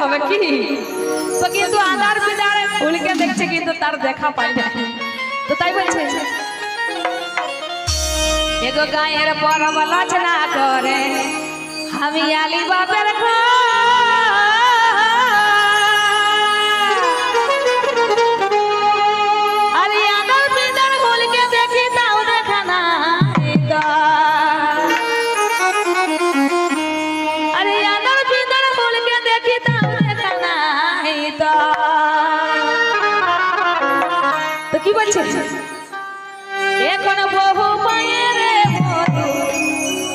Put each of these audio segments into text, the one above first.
হবে কি? তো কিন্তু আদার বিদারে ফুলকে দেখছে কিন্তু তার দেখা পায় না তো তাই বলছে, এগো গায়ের পরব লচনা করে, আমি আলি বাপের আরে তো এখন বহু মায়ের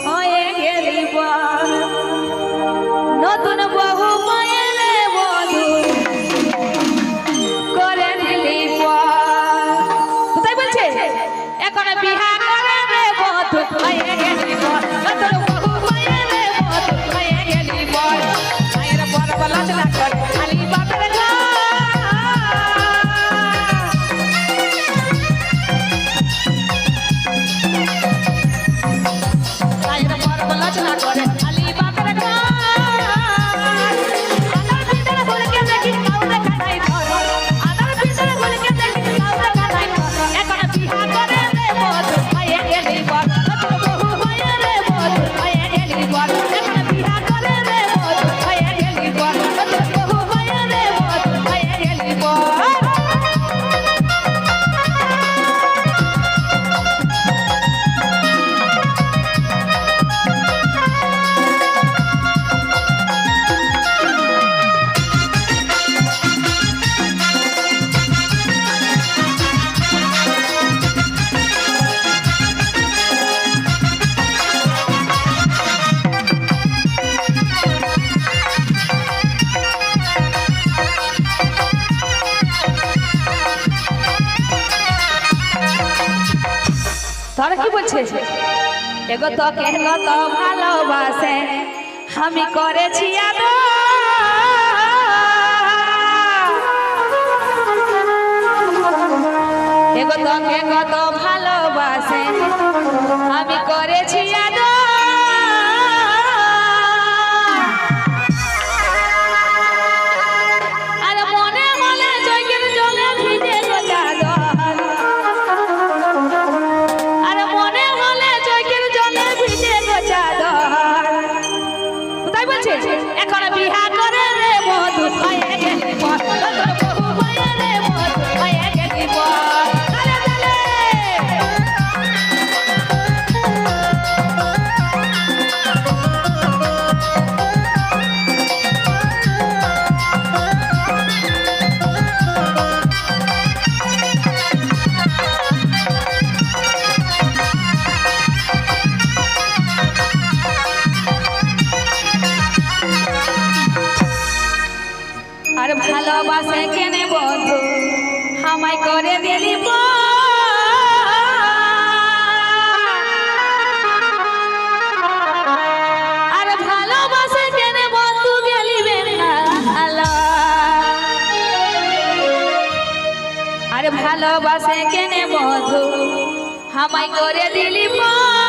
হয়ে গেলি নতুন বহু মায়ের বধু করে কোথায় বলছে? এখন বিহা করে নতুন তারা এগো তো কেন তো ভালোবাসে। আমি করেছি এগো তো কেন তো ভালোবাসে। আমি করেছি আদর। আর ভালোবাসে কেনে বন্ধু আমায় করে দিলি। আর ভালোবাসে কেনে বন্ধু গেলি আর ভালোবাসে কেনে আমায় করে দিলি পর।